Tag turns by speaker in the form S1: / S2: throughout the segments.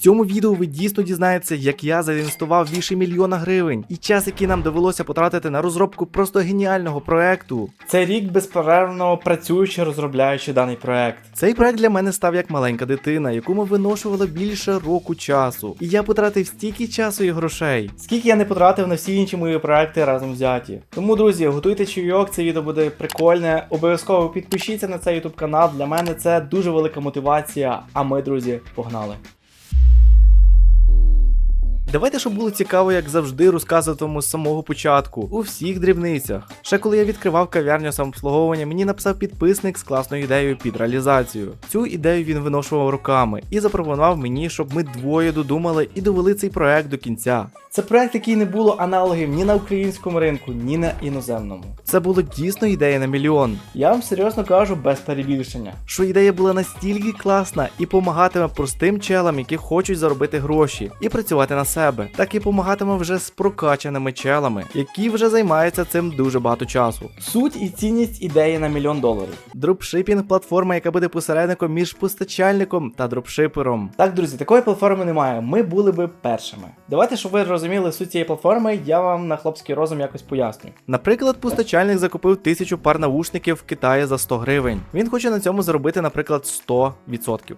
S1: цьому відео ви дійсно дізнаєтеся, як я заінвестував більше мільйона гривень і час, який нам довелося потратити на розробку просто геніального проекту. Це рік безперервно працюючи, розробляючи даний проект. Цей проект для мене став як маленька дитина, яку ми виношували більше року часу. І я потратив стільки часу і грошей, скільки я не потратив на всі інші мої проекти разом взяті. Тому, друзі, готуйте чайок, це відео буде прикольне. Обов'язково підпишіться на цей YouTube канал. Для мене це дуже велика мотивація. А ми, друзі, погнали. Давайте, щоб було цікаво, як завжди, розказуватиму з самого початку, у всіх дрібницях. Ще коли я відкривав кав'ярню самообслуговування, мені написав підписник з класною ідеєю під реалізацію. Цю ідею він виношував руками і запропонував мені, щоб ми двоє додумали і довели цей проект до кінця. Це проект, який не було аналогів ні на українському ринку, ні на іноземному. Це було дійсно ідея на мільйон. Я вам серйозно кажу без перебільшення, що ідея була настільки класна і помагатиме простим челам, які хочуть заробити гроші і працювати на себе, так і помагатиме вже з прокачаними челами, які вже займаються цим дуже багато часу. Суть і цінність ідеї на мільйон доларів. Дропшипінг платформа, яка буде посередником між постачальником та дропшипером. Так, друзі, такої платформи немає. Ми були би першими. Давайте, щоб ви розуміли суть цієї платформи, я вам на хлопський розум якось поясню. Наприклад, постачальник закупив тисячу пар навушників в Китаї за 100 гривень. Він хоче на цьому заробити, наприклад, 100%.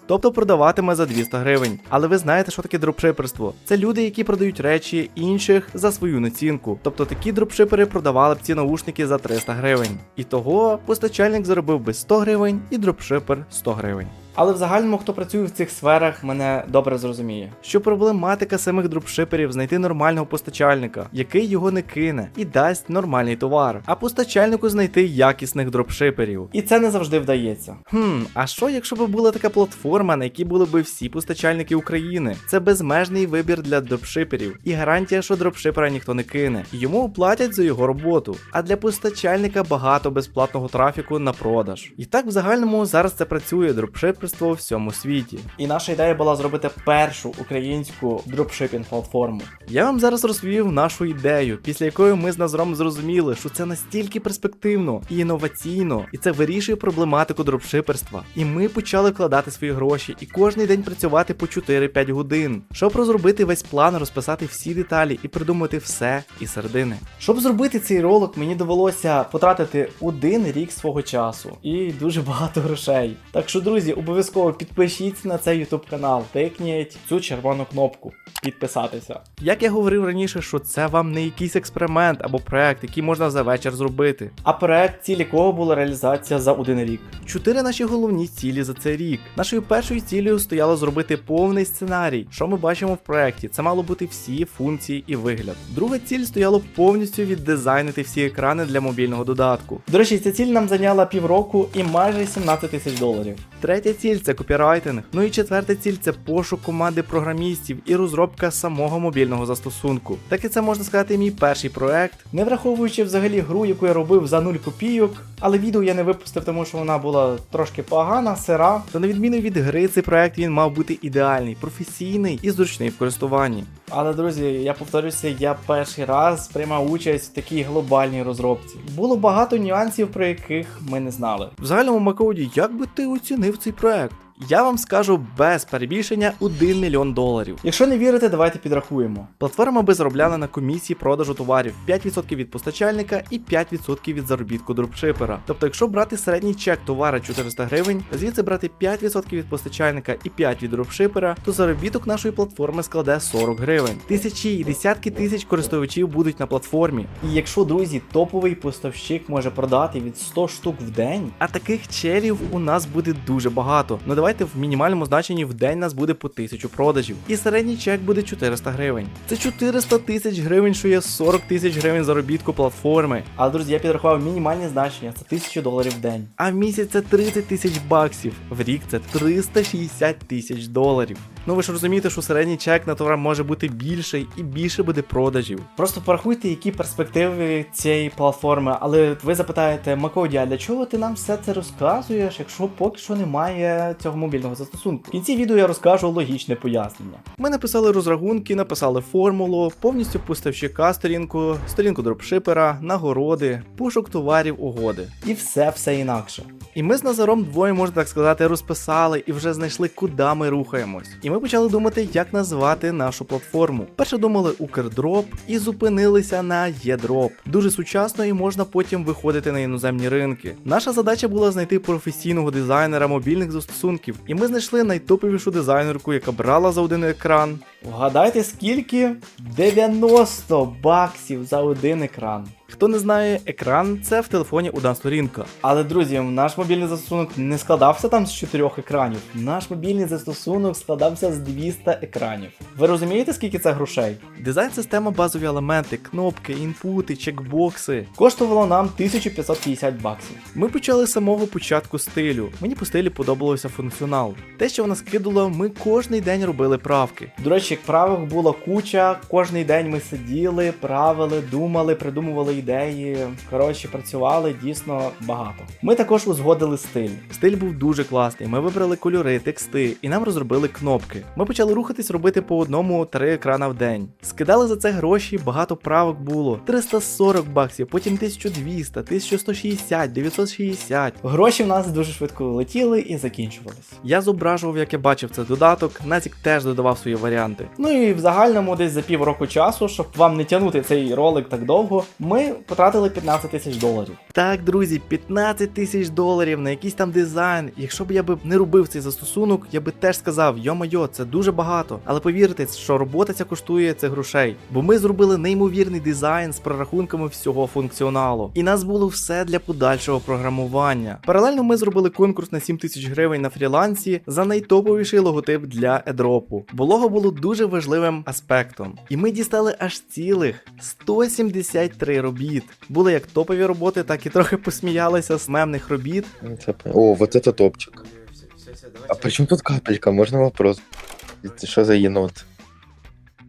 S1: Тобто продаватиме за 200 гривень. Але ви знаєте, що таке дропшиперство? Це люди, які продають речі інших за свою націнку. Тобто такі дропшипери продавали б ці наушники за 300 гривень. І того постачальник заробив би 100 гривень і дропшипер 100 гривень. Але в загальному, хто працює в цих сферах, мене добре зрозуміє, що проблематика самих дропшиперів знайти нормального постачальника, який його не кине і дасть нормальний товар, а постачальнику знайти якісних дропшиперів. І це не завжди вдається. Хм, а що, якщо б була така платформа, на якій були б всі постачальники України? Це безмежний вибір для дропшиперів і гарантія, що дропшипера ніхто не кине. Йому оплатять за його роботу. А для постачальника багато безплатного трафіку на продаж. І так в загальному зараз це працює дропшип дропшиперство у всьому світі. І наша ідея була зробити першу українську дропшипінг платформу. Я вам зараз розповів нашу ідею, після якої ми з Назром зрозуміли, що це настільки перспективно і інноваційно, і це вирішує проблематику дропшиперства. І ми почали вкладати свої гроші і кожен день працювати по 4-5 годин, щоб розробити весь план, розписати всі деталі і придумати все і середини. Щоб зробити цей ролик, мені довелося потратити один рік свого часу і дуже багато грошей. Так що, друзі, обов'язково підпишіться на цей YouTube канал, тикніть цю червону кнопку підписатися. Як я говорив раніше, що це вам не якийсь експеримент або проект, який можна за вечір зробити. А проект, ціль якого була реалізація за один рік. Чотири наші головні цілі за цей рік. Нашою першою цілею стояло зробити повний сценарій. Що ми бачимо в проекті? Це мало бути всі функції і вигляд. Друга ціль стояло повністю віддизайнити всі екрани для мобільного додатку. До речі, ця ціль нам зайняла півроку і майже 17 тисяч доларів. Третя ціль це копірайтинг. Ну і четверта ціль це пошук команди програмістів і розробка самого мобільного застосунку. Так і це можна сказати мій перший проект, не враховуючи взагалі гру, яку я робив за 0 копійок. Але відео я не випустив, тому що вона була трошки погана, сира. Та на відміну від гри, цей проект він мав бути ідеальний, професійний і зручний в користуванні. Але друзі, я повторюся, я перший раз приймав участь в такій глобальній розробці. Було багато нюансів, про яких ми не знали. В загальному Макоуді, як би ти оцінив цей проект? Я вам скажу без перебільшення 1 мільйон доларів. Якщо не вірите, давайте підрахуємо. Платформа би заробляла на комісії продажу товарів 5% від постачальника і 5% від заробітку дропшипера. Тобто, якщо брати середній чек товара 400 гривень, звідси брати 5% від постачальника і 5% від дропшипера, то заробіток нашої платформи складе 40 гривень. Тисячі і десятки тисяч користувачів будуть на платформі. І якщо, друзі, топовий поставщик може продати від 100 штук в день, а таких челів у нас буде дуже багато. Ну давайте в мінімальному значенні в день нас буде по 1000 продажів. І середній чек буде 400 гривень. Це 400 тисяч гривень, що є 40 тисяч гривень заробітку платформи. А друзі, я підрахував мінімальні значення, це 1000 доларів в день. А в місяць це 30 тисяч баксів. В рік це 360 тисяч доларів. Ну ви ж розумієте, що середній чек на товар може бути більший і більше буде продажів. Просто порахуйте, які перспективи цієї платформи. Але ви запитаєте, Макоді, а для чого ти нам все це розказуєш, якщо поки що немає цього мобільного застосунку? В кінці відео я розкажу логічне пояснення. Ми написали розрахунки, написали формулу, повністю поставщика сторінку, сторінку дропшипера, нагороди, пошук товарів, угоди. І все все інакше. І ми з Назаром двоє, можна так сказати, розписали і вже знайшли, куди ми рухаємось. І ми почали думати, як назвати нашу платформу. Перше думали Укрдроп і зупинилися на Єдроп. Дуже сучасно і можна потім виходити на іноземні ринки. Наша задача була знайти професійного дизайнера мобільних застосунків, і ми знайшли найтоповішу дизайнерку, яка брала за один екран. Вгадайте скільки? 90 баксів за один екран. Хто не знає, екран це в телефоні одна сторінка. Але друзі, наш мобільний застосунок не складався там з чотирьох екранів. Наш мобільний застосунок складався з 200 екранів. Ви розумієте, скільки це грошей? Дизайн-система, базові елементи, кнопки, інпути, чекбокси. Коштувало нам 1550 баксів. Ми почали з самого початку стилю. Мені по стилі подобався функціонал. Те, що вона скидувала, ми кожний день робили правки. До речі, правок була куча. Кожний день ми сиділи, правили, думали, придумували ідеї. Коротше, працювали дійсно багато. Ми також узгодили стиль. Стиль був дуже класний. Ми вибрали кольори, тексти і нам розробили кнопки. Ми почали рухатись робити по одному три екрана в день. Скидали за це гроші, багато правок було. 340 баксів, потім 1200, 1160, 960. Гроші в нас дуже швидко летіли і закінчувались. Я зображував, як я бачив цей додаток. Назік теж додавав свої варіанти. Ну і в загальному, десь за півроку часу, щоб вам не тягнути цей ролик так довго, ми потратили 15 тисяч доларів. Так, друзі, 15 тисяч доларів на якийсь там дизайн. Якщо б я би не робив цей застосунок, я би теж сказав, йо-майо, це дуже багато. Але повірте, що робота ця коштує цих грошей. Бо ми зробили неймовірний дизайн з прорахунками всього функціоналу. І нас було все для подальшого програмування. Паралельно ми зробили конкурс на 7 тисяч гривень на фрілансі за найтоповіший логотип для едропу. Бо лого було дуже важливим аспектом. І ми дістали аж цілих 173 робіт. Були як топові роботи, так і трохи посміялися з мемних робіт.
S2: Это п- О, вот это топчик. А при чем тут капелька? Можно вопрос? Это что за енот?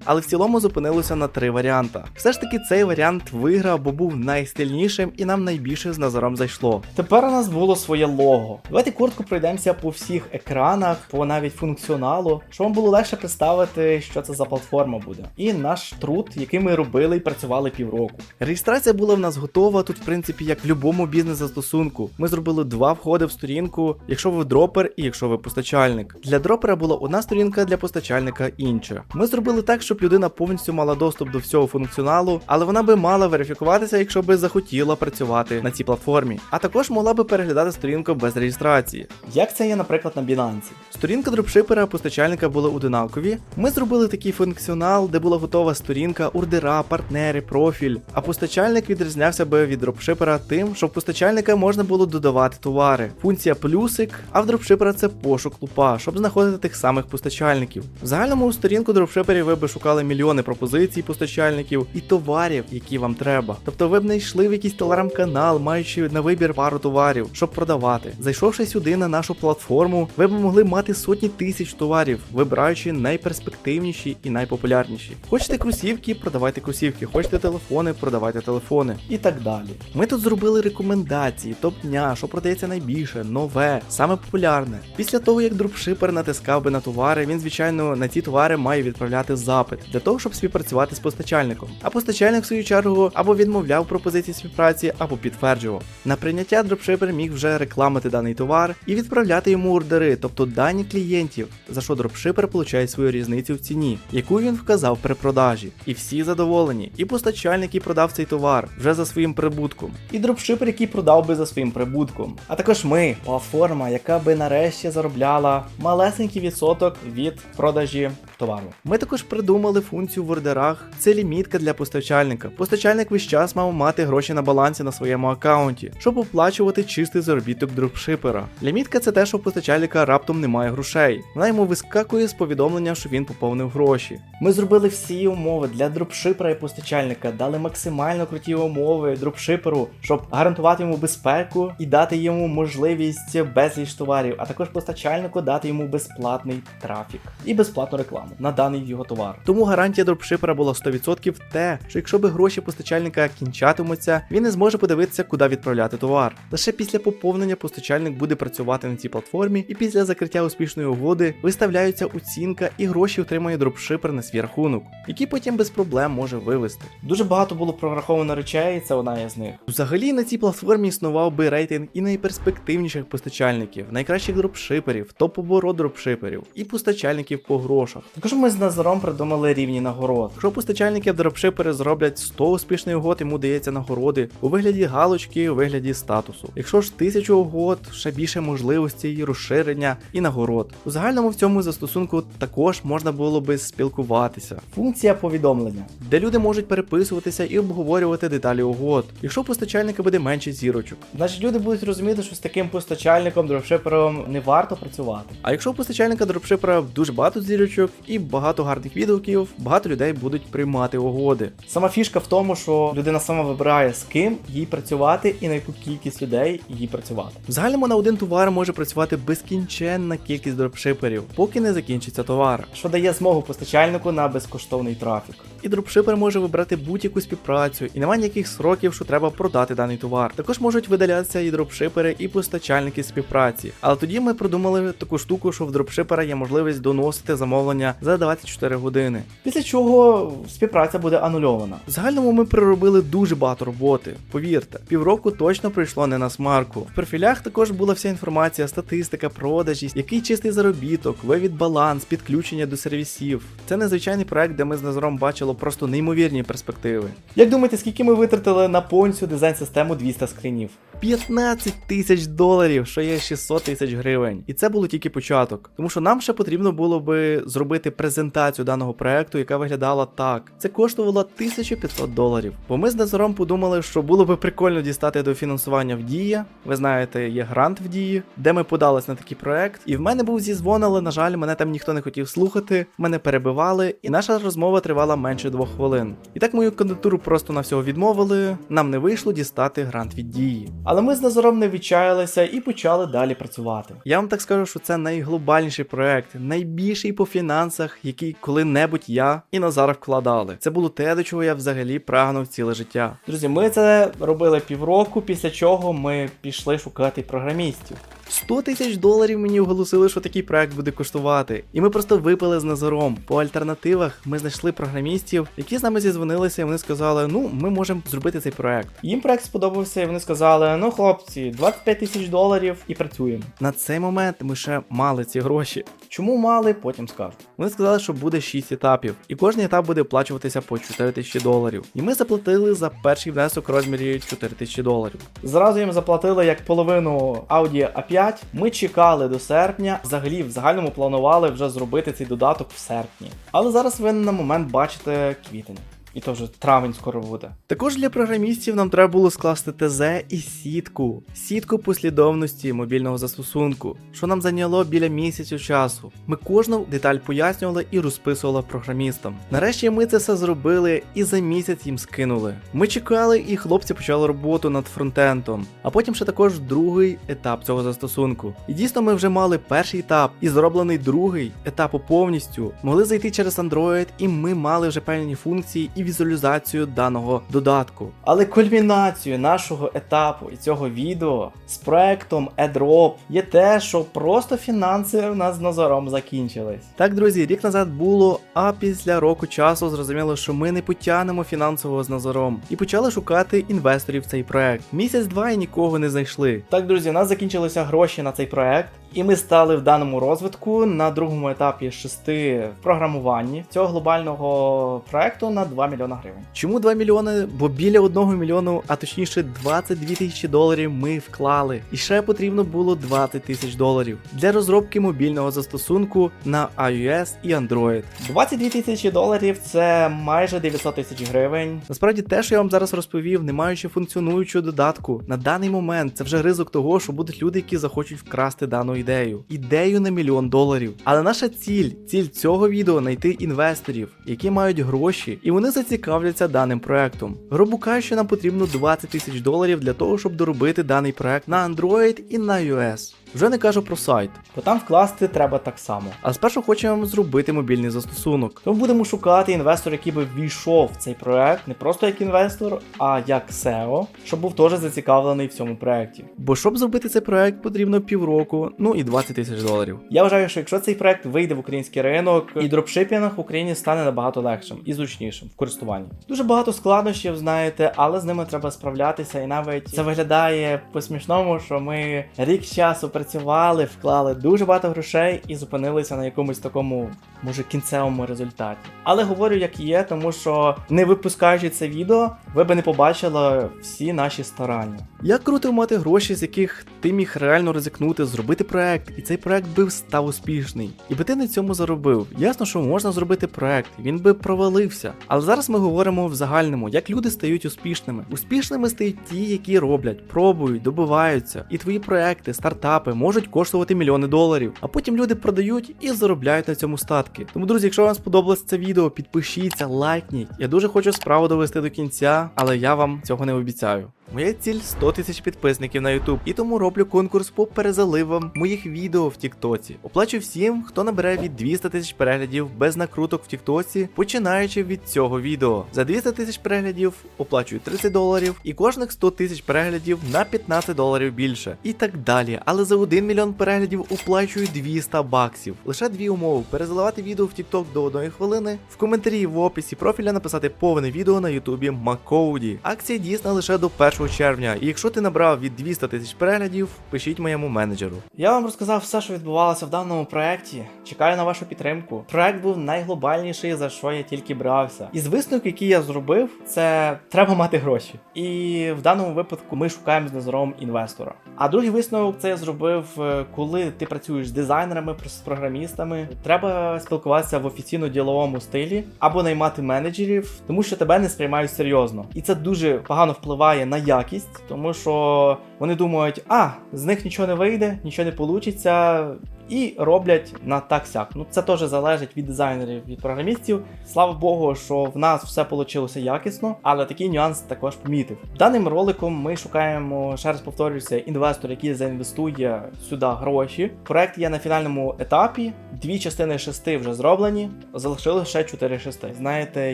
S1: Але в цілому зупинилося на три варіанта. Все ж таки, цей варіант виграв, бо був найстильнішим і нам найбільше з Назаром зайшло. Тепер у нас було своє лого. Давайте коротко пройдемося по всіх екранах, по навіть функціоналу, щоб вам було легше представити, що це за платформа буде. І наш труд, який ми робили і працювали півроку. Реєстрація була в нас готова. Тут, в принципі, як в будь-якому бізнес-застосунку. Ми зробили два входи в сторінку, якщо ви дропер і якщо ви постачальник. Для дропера була одна сторінка, для постачальника інша. Ми зробили так, щоб людина повністю мала доступ до всього функціоналу, але вона би мала верифікуватися, якщо би захотіла працювати на цій платформі. А також могла би переглядати сторінку без реєстрації. Як це є, наприклад, на Binance. Сторінка дропшипера постачальника були одинакові. Ми зробили такий функціонал, де була готова сторінка, ордера, партнери, профіль. А постачальник відрізнявся би від дропшипера тим, що в постачальника можна було додавати товари. Функція плюсик, а в дропшипера це пошук лупа, щоб знаходити тих самих постачальників. В загальному у сторінку дропшиперів ви би шукали мільйони пропозицій постачальників і товарів, які вам треба. Тобто ви б не йшли в якийсь телеграм-канал, маючи на вибір пару товарів, щоб продавати. Зайшовши сюди на нашу платформу, ви б могли мати сотні тисяч товарів, вибираючи найперспективніші і найпопулярніші. Хочете кросівки, продавайте кросівки, хочете телефони, продавайте телефони і так далі. Ми тут зробили рекомендації, топ дня, що продається найбільше, нове, саме популярне. Після того, як дропшипер натискав би на товари, він, звичайно, на ці товари має відправляти запит для того, щоб співпрацювати з постачальником. А постачальник, в свою чергу, або відмовляв пропозиції співпраці, або підтверджував. На прийняття дропшипер міг вже рекламити даний товар і відправляти йому ордери, тобто дані клієнтів, за що дропшипер получає свою різницю в ціні, яку він вказав при продажі. І всі задоволені. І постачальник, який продав цей товар вже за своїм прибутком, і дропшипер, який продав би за своїм прибутком. А також ми, платформа, яка би нарешті заробляла малесенький відсоток від продажі товару. Ми також придумали функцію в ордерах. Це лімітка для постачальника. Постачальник весь час мав мати гроші на балансі на своєму аккаунті, щоб оплачувати чистий заробіток дропшипера. Лімітка це те, що постачальника раптом немає грошей. Вона йому вискакує з повідомлення, що він поповнив гроші. Ми зробили всі умови для дропшипера і постачальника, дали максимально круті умови дропшиперу, щоб гарантувати йому безпеку і дати йому можливість безліч товарів, а також постачальнику дати йому безплатний трафік і безплатну рекламу на даний його товар. Тому гарантія дропшипера була 100% те, що якщо би гроші постачальника кінчатимуться, він не зможе подивитися, куди відправляти товар. Лише після поповнення постачальник буде працювати на цій платформі, і після закриття успішної угоди виставляється оцінка і гроші отримує дропшипер на свій рахунок, який потім без проблем може вивести. Дуже багато було прораховано речей, і це одна із них. Взагалі на цій платформі існував би рейтинг і найперспективніших постачальників, найкращих дропшиперів, топ-оборот дропшиперів і постачальників по грошах. Також ми з Назаром придумали рівні нагород. Якщо постачальники дропшипери зроблять 100 успішних угод, йому дається нагороди у вигляді галочки, у вигляді статусу. Якщо ж 1000 угод, ще більше можливостей, розширення і нагород. У загальному в цьому застосунку також можна було би спілкуватися. Функція повідомлення, де люди можуть переписуватися і обговорювати деталі угод. Якщо постачальника буде менше зірочок, значить люди будуть розуміти, що з таким постачальником дропшипером не варто працювати. А якщо постачальника дропшипера дуже багато зірочок і багато гарних відгуків, багато людей будуть приймати угоди. Сама фішка в тому, що людина сама вибирає з ким їй працювати і на яку кількість людей їй працювати. В загальному на один товар може працювати безкінченна кількість дропшиперів, поки не закінчиться товар, що дає змогу постачальнику на безкоштовний трафік. І дропшипер може вибрати будь-яку співпрацю, і немає ніяких сроків, що треба продати даний товар. Також можуть видалятися і дропшипери, і постачальники співпраці. Але тоді ми продумали таку штуку, що в дропшипера є можливість доносити замовлення за 24 години. Після чого співпраця буде анульована. В загальному ми приробили дуже багато роботи. Повірте, півроку точно пройшло не на смарку. В профілях також була вся інформація, статистика, продажі, який чистий заробіток, вивід баланс, підключення до сервісів. Це незвичайний проект, де ми з Назаром бачили просто неймовірні перспективи. Як думаєте, скільки ми витратили на повністю дизайн-систему 200 скринів? 15 тисяч доларів, що є 600 тисяч гривень. І це було тільки початок. Тому що нам ще потрібно було би зробити презентацію даного проекту, яка виглядала так. Це коштувало 1500 доларів. Бо ми з Назаром подумали, що було би прикольно дістати до фінансування в Дія. Ви знаєте, є грант в Дії, де ми подались на такий проект. І в мене був зізвон, але на жаль, мене там ніхто не хотів слухати. Мене перебивали, і наша розмова тривала менше двох хвилин. І так мою кандидатуру просто на всього відмовили. Нам не вийшло дістати грант від дії. Але ми з Назаром не відчаялися і почали далі працювати. Я вам так скажу, що це найглобальніший проект, найбільший по фінансах, який коли-небудь я і Назар вкладали. Це було те, до чого я взагалі прагнув ціле життя. Друзі, ми це робили півроку, після чого ми пішли шукати програмістів. 100 тисяч доларів мені оголосили, що такий проект буде коштувати. І ми просто випили з Назаром. По альтернативах ми знайшли програмістів, які з нами зізвонилися, і вони сказали: ну, ми можемо зробити цей проект. Їм проект сподобався, і вони сказали: ну, хлопці, 25 тисяч доларів і працюємо. На цей момент ми ще мали ці гроші. Чому мали, потім скажу. Вони сказали, що буде 6 етапів, і кожен етап буде оплачуватися по 4 тисячі доларів. І ми заплатили за перший внесок розмірі 4 тисячі доларів. Зразу їм заплатили як половину Audi A5. Ми чекали до серпня. Взагалі, в загальному планували вже зробити цей додаток в серпні. Але зараз ви на момент бачите квітень. І то вже травень скоро буде. Також для програмістів нам треба було скласти ТЗ і сітку. Сітку послідовності мобільного застосунку, що нам зайняло біля місяцю часу. Ми кожну деталь пояснювали і розписували програмістам. Нарешті ми це все зробили і за місяць їм скинули. Ми чекали, і хлопці почали роботу над фронтендом, а потім ще також другий етап цього застосунку. І дійсно ми вже мали перший етап і зроблений другий етап повністю. Могли зайти через Android, і ми мали вже певні функції і візуалізацію даного додатку. Але кульмінацією нашого етапу і цього відео з проектом AirDrop є те, що просто фінанси у нас з Назаром закінчились. Так, друзі, рік назад було, а після року часу зрозуміло, що ми не потягнемо фінансово з Назаром і почали шукати інвесторів в цей проект. Місяць-два і нікого не знайшли. Так, друзі, у нас закінчилися гроші на цей проект. І ми стали в даному розвитку на другому етапі шести в програмуванні цього глобального проекту на 2 мільйона гривень. Чому 2 мільйони? Бо біля 1 мільйону, а точніше 22 тисячі доларів ми вклали. І ще потрібно було 20 тисяч доларів для розробки мобільного застосунку на iOS і Android. 22 тисячі доларів це майже 900 тисяч гривень. Насправді, те, що я вам зараз розповів, не маючи функціонуючого додатку, на даний момент це вже ризик того, що будуть люди, які захочуть вкрасти дану ідею. Ідею на мільйон доларів. Але наша ціль, ціль цього відео знайти інвесторів, які мають гроші, і вони зацікавляться даним проектом. Грубо кажучи, нам потрібно 20 тисяч доларів для того, щоб доробити даний проект на Android і на iOS. Вже не кажу про сайт, бо там вкласти треба так само. Але спершу хочемо зробити мобільний застосунок. Тому будемо шукати інвестора, який би ввійшов в цей проект не просто як інвестор, а як SEO, щоб був теж зацікавлений в цьому проекті. Бо щоб зробити цей проект, потрібно півроку, ну і 20 тисяч доларів. Я вважаю, що якщо цей проект вийде в український ринок, і дропшипінг в Україні стане набагато легшим і зручнішим в користуванні. Дуже багато складнощів, знаєте, але з ними треба справлятися, і навіть це виглядає по-смішному, що ми рік часу працювали, вклали дуже багато грошей і зупинилися на якомусь такому, може, кінцевому результаті. Але говорю, як є, тому що не випускаючи це відео, ви би не побачили всі наші старання. Як круто мати гроші, з яких ти міг реально ризикнути, зробити проект, і цей проект би став успішний. І би ти на цьому заробив. Ясно, що можна зробити проект, він би провалився. Але зараз ми говоримо в загальному, як люди стають успішними. Успішними стають ті, які роблять, пробують, добиваються. І твої проекти, стартапи можуть коштувати мільйони доларів. А потім люди продають і заробляють на цьому статки. Тому, друзі, якщо вам сподобалось це відео, підпишіться, лайкніть. Я дуже хочу справу довести до кінця, але я вам цього не обіцяю. Моя ціль 100 тисяч підписників на YouTube, і тому роблю конкурс по перезаливам моїх відео в Тіктоці. Оплачу всім, хто набере від 200 тисяч переглядів без накруток в Тіктоці, починаючи від цього відео. За 200 тисяч переглядів оплачую 30 доларів, і кожних 100 тисяч переглядів на 15 доларів більше. І так далі. Але за 1 мільйон переглядів оплачую 200 баксів. Лише дві умови: перезаливати відео в Тікток до 1 хвилини, в коментарі в описі профіля написати повне відео на Ютубі Макоуді. Акція дійсна лише до 1 червня. І якщо ти набрав від 200 тисяч переглядів, пишіть моєму менеджеру. Я вам розказав все, що відбувалося в даному проєкті. Чекаю на вашу підтримку. Проект був найглобальніший, за що я тільки брався. І з висновок, який я зробив, це треба мати гроші. І в даному випадку ми шукаємо з Назаром інвестора. А другий висновок це я зробив, е, коли ти працюєш з дизайнерами, з програмістами. Треба спілкуватися в офіційно-діловому стилі або наймати менеджерів, тому що тебе не сприймають серйозно. І це дуже погано впливає на якість, тому що вони думають, а з них нічого не вийде, нічого не вийде. І роблять на так сяк. Ну це теж залежить від дизайнерів, від програмістів. Слава Богу, що в нас все вийшло якісно, але такий нюанс також помітив. Даним роликом ми шукаємо, ще раз повторюся, інвестор, який заінвестує сюди гроші. Проект є на фінальному етапі. Дві частини шести вже зроблені, залишилось ще чотири шести. Знаєте,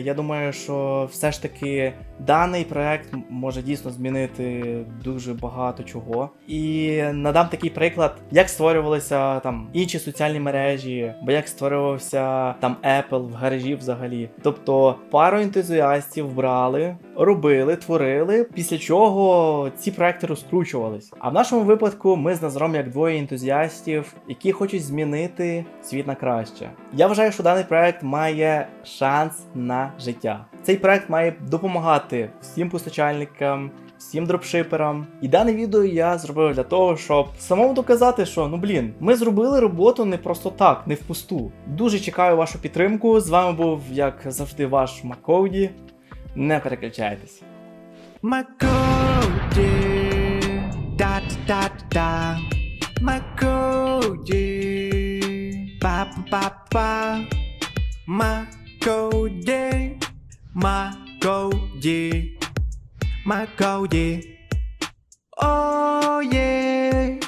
S1: я думаю, що все ж таки даний проект може дійсно змінити дуже багато чого. І надам такий приклад, як створювалися там інші соціальні мережі, бо як створювався там Apple в гаражі взагалі. Тобто пару ентузіастів брали, робили, творили, після чого ці проекти розкручувались. А в нашому випадку ми з Назаром як двоє ентузіастів, які хочуть змінити світ на краще. Я вважаю, що даний проект має шанс на життя. Цей проект має допомагати всім постачальникам. Всім дропшиперам. І дане відео я зробив для того, щоб самому доказати, що ну блін, ми зробили роботу не просто так, не впусту. Дуже чекаю вашу підтримку. З вами був, як завжди, ваш Макоуді. Не переключайтесь. Макоуді, да-да-да, Макоуді, па-па-па, Макоуді, Макоуді. mắc câu gì? Oh yeah.